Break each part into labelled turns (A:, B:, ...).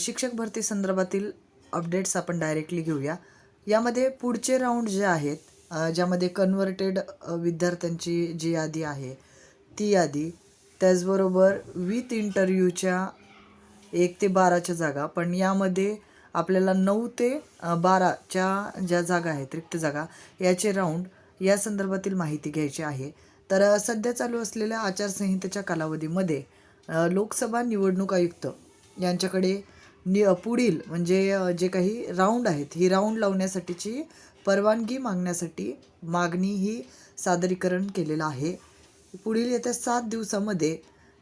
A: शिक्षक भरती संदर्भातील अपडेट्स आपण डायरेक्टली घेऊया. यामध्ये पुढचे राऊंड जे आहेत ज्यामध्ये कन्व्हर्टेड विद्यार्थ्यांची जी यादी आहे ती यादी त्याचबरोबर विथ इंटरव्ह्यूच्या एक ते बाराच्या जागा पण यामध्ये आपल्याला नऊ ते बाराच्या ज्या जागा आहेत रिक्त जागा याचे राऊंड या संदर्भातील माहिती घ्यायची आहे. तर सध्या चालू असलेल्या आचारसंहितेच्या कालावधीमध्ये लोकसभा निवडणूक आयुक्त यांच्याकडे नि पुढील म्हणजे जे काही राऊंड आहेत ही राऊंड लावण्यासाठीची परवानगी मागण्यासाठी मागणी ही सादरीकरण केलेलं आहे. पुढील येत्या सात दिवसामध्ये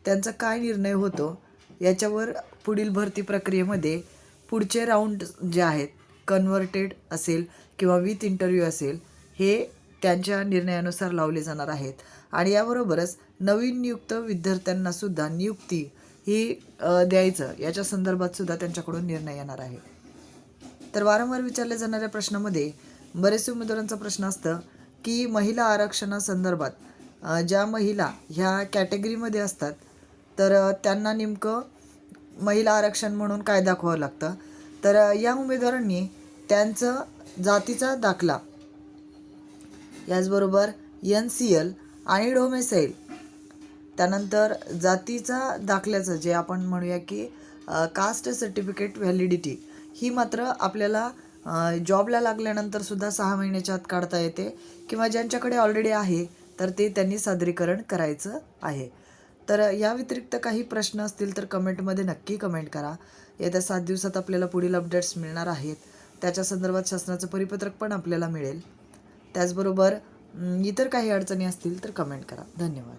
A: त्यांचा काय निर्णय होतो याच्यावर पुढील भरती प्रक्रियेमध्ये पुढचे राऊंड जे आहेत कन्व्हर्टेड असेल किंवा विथ इंटरव्ह्यू असेल हे त्यांच्या निर्णयानुसार लावले जाणार आहेत. आणि याबरोबरच नवीन नियुक्त विद्यार्थ्यांनासुद्धा नियुक्ती ही द्यायचं. याच्या संदर्भात सुद्धा त्यांच्याकडून निर्णय येणार आहे. तर वारंवार विचारल्या जाणाऱ्या प्रश्नामध्ये बरेचसे उमेदवारांचा प्रश्न असतं की महिला आरक्षणासंदर्भात ज्या महिला ह्या कॅटेगरीमध्ये असतात तर त्यांना नेमकं महिला आरक्षण म्हणून काय दाखवावं लागतं? तर या उमेदवारांनी त्यांचं जातीचा दाखला याचबरोबर एन सी एल आणि डोमेसाईल त्यानंतर जातीचा दाखल्याचं जे आपण म्हणूया की कास्ट सर्टिफिकेट व्हॅलिडिटी ही मात्र आपल्याला जॉबला लागल्यानंतर सुद्धा सहा महिन्याच्या आत काढता येते किंवा ज्यांच्याकडे ऑलरेडी आहे तर ते त्यांनी सादरीकरण करायचं आहे. तर या व्यतिरिक्त काही प्रश्न असतील तर कमेंटमध्ये नक्की कमेंट करा. येत्या सात दिवसात आपल्याला पुढील अपडेट्स मिळणार आहेत. त्याच्या संदर्भात शासनाचं परिपत्रक पण आपल्याला मिळेल. त्याचबरोबर इतर काही अडचणी असतील तर कमेंट करा. धन्यवाद.